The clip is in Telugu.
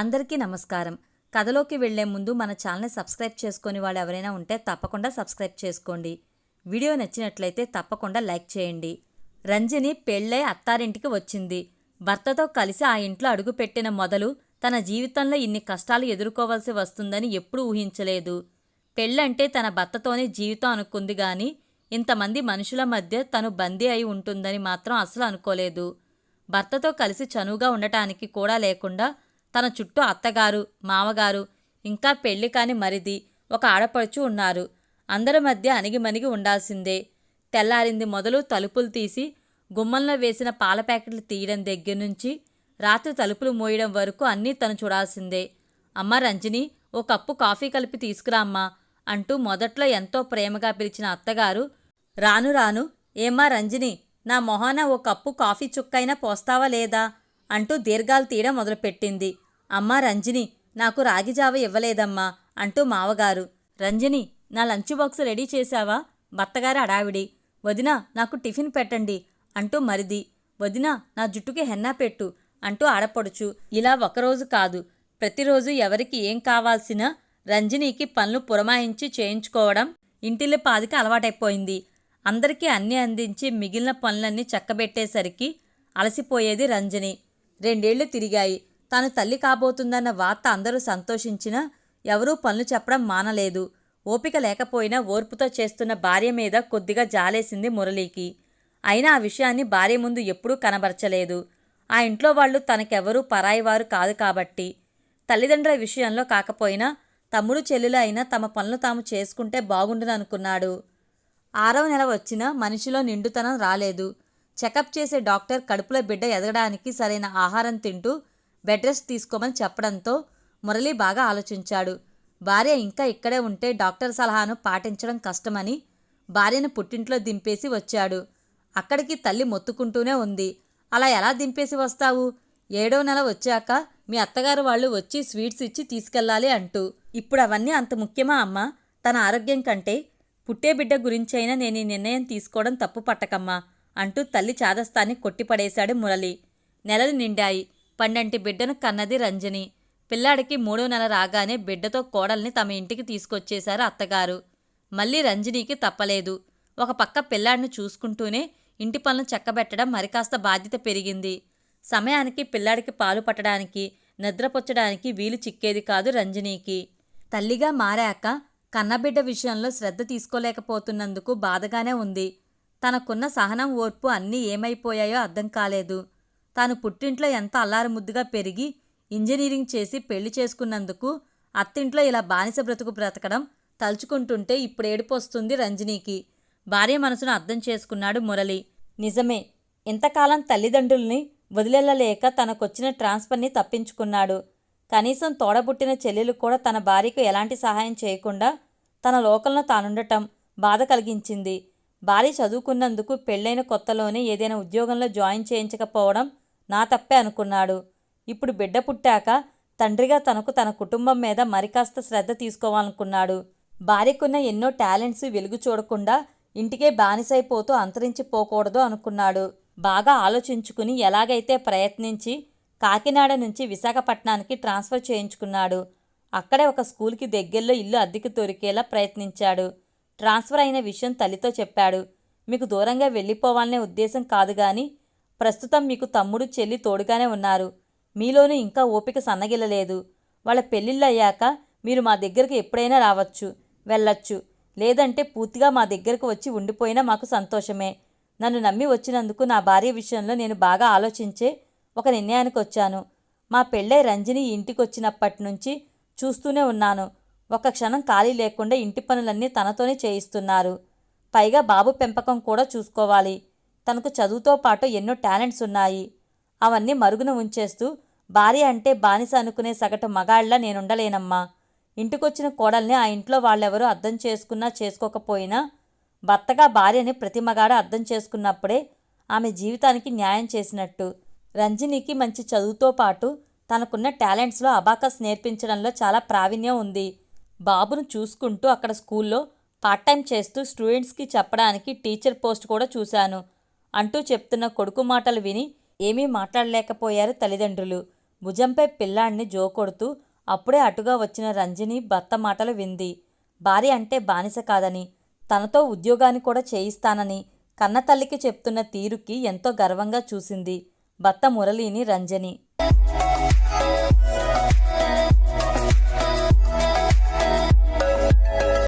అందరికీ నమస్కారం. కథలోకి వెళ్ళే ముందు మన ఛానల్ని సబ్స్క్రైబ్ చేసుకొని వాళ్ళు ఎవరైనా ఉంటే తప్పకుండా సబ్స్క్రైబ్ చేసుకోండి. వీడియో నచ్చినట్లయితే తప్పకుండా లైక్ చేయండి. రంజని పెళ్ళై అత్తారింటికి వచ్చింది. భర్తతో కలిసి ఆ ఇంట్లో అడుగుపెట్టిన మొదలు తన జీవితంలో ఇన్ని కష్టాలు ఎదుర్కోవాల్సి వస్తుందని ఎప్పుడూ ఊహించలేదు. పెళ్ళంటే తన భర్తతోనే జీవితం అనుకుంది గాని ఇంతమంది మనుషుల మధ్య తను బందీ అయి ఉంటుందని మాత్రం అసలు అనుకోలేదు. భర్తతో కలిసి చనువుగా ఉండటానికి కూడా లేకుండా తన చుట్టూ అత్తగారు మామగారు ఇంకా పెళ్ళి కాని మరిది ఒక ఆడపడుచు ఉన్నారు. అందరి మధ్య అణిగిమణిగి ఉండాల్సిందే. తెల్లారింది మొదలు తలుపులు తీసి గుమ్మంలో వేసిన పాల ప్యాకెట్లు తీయడం దగ్గర నుంచి రాత్రి తలుపులు మోయడం వరకు అన్నీ తను చూడాల్సిందే. అమ్మ రంజని ఓ కప్పు కాఫీ కలిపి తీసుకురా అమ్మా అంటూ మొదట్లో ఎంతో ప్రేమగా పిలిచిన అత్తగారు రాను రాను ఏమ్మా రంజని నా మొహాన ఓ కప్పు కాఫీ చుక్కైనా పోస్తావా లేదా? అంటూ దీర్ఘాలు తీయడం మొదలుపెట్టింది. అమ్మా రంజని నాకు రాగి జావ ఇవ్వలేదమ్మా అంటూ మావగారు. రంజని నా లంచ్ బాక్స్ రెడీ చేశావా? భర్తగారి అడావిడి వదినా నాకు టిఫిన్ పెట్టండి అంటూ మరిది. వదినా నా జుట్టుకి హెన్నా పెట్టు అంటూ ఆడపడుచు. ఇలా ఒకరోజు కాదు ప్రతిరోజు ఎవరికి ఏం కావాల్సినా రంజనీకి పనులు పురమాయించి చేయించుకోవడం ఇంటిల్లి పాదికి అలవాటైపోయింది. అందరికీ అన్నీ అందించి మిగిలిన పనులన్నీ చక్కబెట్టేసరికి అలసిపోయేది రంజని. రెండేళ్ళు తిరిగాయి. తాను తల్లి కాబోతుందన్న వార్త అందరూ సంతోషించినా ఎవరూ పనులు చెప్పడం మానలేదు. ఓపిక లేకపోయినా ఓర్పుతో చేస్తున్న భార్య మీద కొద్దిగా జాలేసింది మురళీకి. అయినా ఆ విషయాన్ని భార్య ముందు ఎప్పుడూ కనబరచలేదు. ఆ ఇంట్లో వాళ్ళు తనకెవరూ పరాయివారు కాదు కాబట్టి. తల్లిదండ్రుల విషయంలో కాకపోయినా తమ్ముడు చెల్లెలు అయినా తమ పనులు తాము చేసుకుంటే బాగుండుననుకున్నాడు. ఆరవ నెల వచ్చినా మనిషిలో నిండుతనం రాలేదు. చెకప్ చేసే డాక్టర్ కడుపులో బిడ్డ ఎదగడానికి సరైన ఆహారం తింటూ బెడ్ రెస్ట్ తీసుకోమని చెప్పడంతో మురళి బాగా ఆలోచించాడు. భార్య ఇంకా ఇక్కడే ఉంటే డాక్టర్ సలహాను పాటించడం కష్టమని భార్యను పుట్టింట్లో దింపేసి వచ్చాడు. అక్కడికి తల్లి మొత్తుకుంటూనే ఉంది. అలా ఎలా దింపేసి వస్తావు? ఏడో నెల వచ్చాక మీ అత్తగారు వాళ్ళు వచ్చి స్వీట్స్ ఇచ్చి తీసుకెళ్ళాలి అంటూ. ఇప్పుడు అవన్నీ అంత ముఖ్యమా అమ్మా? తన ఆరోగ్యం కంటే పుట్టే బిడ్డ గురించైనా నేను ఈ నిర్ణయం తీసుకోవడం తప్పు పట్టకమ్మా అంటూ తల్లి చాదస్తాన్ని కొట్టిపడేశాడు మురళి. నెలలు నిండాయి. పన్నెంటి బిడ్డను కన్నది రంజని. పిల్లాడికి మూడో నెల రాగానే బిడ్డతో కోడల్ని తమ ఇంటికి తీసుకొచ్చేశారు అత్తగారు. మళ్ళీ రంజనీకి తప్పలేదు. ఒక పక్క పిల్లాడిని చూసుకుంటూనే ఇంటి పనులు చక్కబెట్టడం మరికాస్త బాధ్యత పెరిగింది. సమయానికి పిల్లాడికి పాలు పట్టడానికి నిద్రపుచ్చడానికి వీలు చిక్కేది కాదు రంజనీకి. తల్లిగా మారాక కన్నబిడ్డ విషయంలో శ్రద్ధ తీసుకోలేకపోతున్నందుకు బాధగానే ఉంది. తనకున్న సహనం ఓర్పు అన్నీ ఏమైపోయాయో అర్థం కాలేదు. తాను పుట్టింట్లో ఎంత అల్లారు ముద్దుగా పెరిగి ఇంజనీరింగ్ చేసి పెళ్ళి చేసుకున్నందుకు అత్తింట్లో ఇలా బానిస బ్రతుకు బ్రతకడం తలుచుకుంటుంటే ఇప్పుడు ఏడుపొస్తుంది రంజనీకి. భార్య మనసును అర్థం చేసుకున్నాడు మురళి. నిజమే ఇంతకాలం తల్లిదండ్రుల్ని వదిలేళ్ళలేక తనకొచ్చిన ట్రాన్స్ఫర్ని తప్పించుకున్నాడు. కనీసం తోడబుట్టిన చెల్లెలు కూడా తన భార్యకు ఎలాంటి సహాయం చేయకుండా తన లోకంలో తానుండటం బాధ కలిగించింది. భార్య చదువుకున్నందుకు పెళ్ళైన కొత్తలోనే ఏదైనా ఉద్యోగంలో జాయిన్ చేయించకపోవడం నా తప్పే అనుకున్నాడు. ఇప్పుడు బిడ్డ పుట్టాక తండ్రిగా తనకు తన కుటుంబం మీద మరికాస్త శ్రద్ధ తీసుకోవాలనుకున్నాడు. భార్యకున్న ఎన్నో టాలెంట్స్ వెలుగు చూడకుండా ఇంటికే బానిసైపోతూ అంతరించిపోకూడదు అనుకున్నాడు. బాగా ఆలోచించుకుని ఎలాగైతే ప్రయత్నించి కాకినాడ నుంచి విశాఖపట్నానికి ట్రాన్స్ఫర్ చేయించుకున్నాడు. అక్కడే ఒక స్కూల్కి దగ్గరలో ఇల్లు అద్దెకు దొరికేలా ప్రయత్నించాడు. ట్రాన్స్ఫర్ అయిన విషయం తల్లితో చెప్పాడు. మీకు దూరంగా వెళ్ళిపోవాలనే ఉద్దేశం కాదు కానీ ప్రస్తుతం మీకు తమ్ముడు చెల్లి తోడుగానే ఉన్నారు. మీలోనూ ఇంకా ఓపిక సన్నగిలలేదు వాళ్ళ పెళ్ళిళ్ళయ్యాక మీరు మా దగ్గరకు ఎప్పుడైనా రావచ్చు వెళ్ళొచ్చు. లేదంటే పూర్తిగా మా దగ్గరకు వచ్చి ఉండిపోయినా మాకు సంతోషమే. నన్ను నమ్మి వచ్చినందుకు నా భార్య విషయంలో నేను బాగా ఆలోచించే ఒక నిర్ణయానికి వచ్చాను. మా పెళ్ళై రంజని ఇంటికి వచ్చినప్పటి నుంచి చూస్తూనే ఉన్నాను. ఒక క్షణం ఖాళీ లేకుండా ఇంటి పనులన్నీ తనతోనే చేయిస్తున్నారు. పైగా బాబు పెంపకం కూడా చూసుకోవాలి. తనకు చదువుతో పాటు ఎన్నో టాలెంట్స్ ఉన్నాయి. అవన్నీ మరుగున ఉంచేస్తూ భార్య అంటే బానిస అనుకునే సగటు మగాళ్ళ నేనుండలేనమ్మా. ఇంటికొచ్చిన కోడల్ని ఆ ఇంట్లో వాళ్ళెవరూ అర్థం చేసుకున్నా చేసుకోకపోయినా భర్తగా భార్యని ప్రతి మగాడ అర్థం చేసుకున్నప్పుడే ఆమె జీవితానికి న్యాయం చేసినట్టు. రంజనికి మంచి చదువుతో పాటు తనకున్న టాలెంట్స్లో అబాకస్ నేర్పించడంలో చాలా ప్రావీణ్యం ఉంది. బాబును చూసుకుంటూ అక్కడ స్కూల్లో పార్ట్ టైం చేస్తూ స్టూడెంట్స్కి చెప్పడానికి టీచర్ పోస్ట్ కూడా చూశాను. అంటూ చెప్తున్న కొడుకు మాటలు విని ఏమీ మాట్లాడలేకపోయారు తల్లిదండ్రులు. భుజంపై పిల్లాడిని జోకొడుతూ అప్పుడే అటుగా వచ్చిన రంజని భర్త మాటలు వింది. భార్య అంటే బానిస కాదని తనతో ఉద్యోగాన్ని కూడా చేయిస్తానని కన్నతల్లికి చెప్తున్న తీరుకి ఎంతో గర్వంగా చూసింది భర్త మురళిని రంజని.